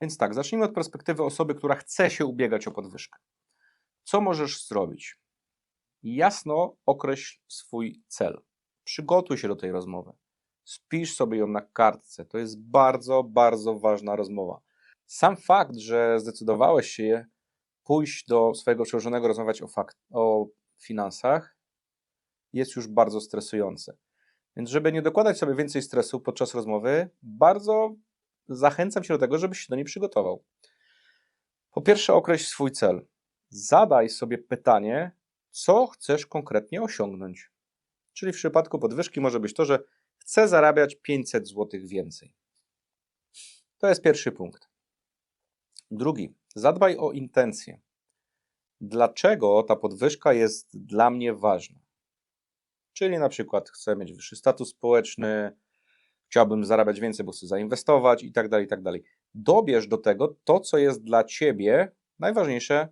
Więc tak, zacznijmy od perspektywy osoby, która chce się ubiegać o podwyżkę. Co możesz zrobić? Jasno określ swój cel. Przygotuj się do tej rozmowy. Spisz sobie ją na kartce. To jest bardzo, bardzo ważna rozmowa. Sam fakt, że zdecydowałeś się pójść do swojego przełożonego, rozmawiać o, fakt, o finansach, jest już bardzo stresujące. Więc, żeby nie dokładać sobie więcej stresu podczas rozmowy, bardzo zachęcam się do tego, żebyś się do niej przygotował. Po pierwsze, określ swój cel. Zadaj sobie pytanie, co chcesz konkretnie osiągnąć. Czyli w przypadku podwyżki może być to, że chcę zarabiać 500 zł więcej. To jest pierwszy punkt. Drugi, zadbaj o intencje. Dlaczego ta podwyżka jest dla mnie ważna? Czyli na przykład chcę mieć wyższy status społeczny, chciałbym zarabiać więcej, bo chcę zainwestować i tak dalej, i tak dalej. Dobierz do tego to, co jest dla ciebie najważniejsze,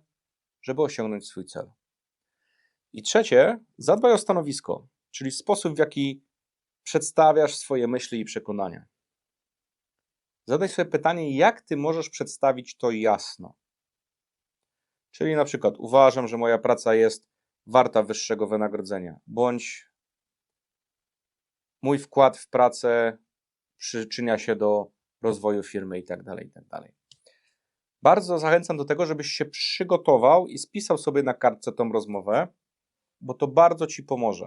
żeby osiągnąć swój cel. I trzecie, zadbaj o stanowisko, czyli sposób, w jaki przedstawiasz swoje myśli i przekonania. Zadaj sobie pytanie, jak ty możesz przedstawić to jasno. Czyli na przykład uważam, że moja praca jest warta wyższego wynagrodzenia, bądź mój wkład w pracę przyczynia się do rozwoju firmy i tak dalej, i tak. Bardzo zachęcam do tego, żebyś się przygotował i spisał sobie na kartce tą rozmowę, bo to bardzo ci pomoże.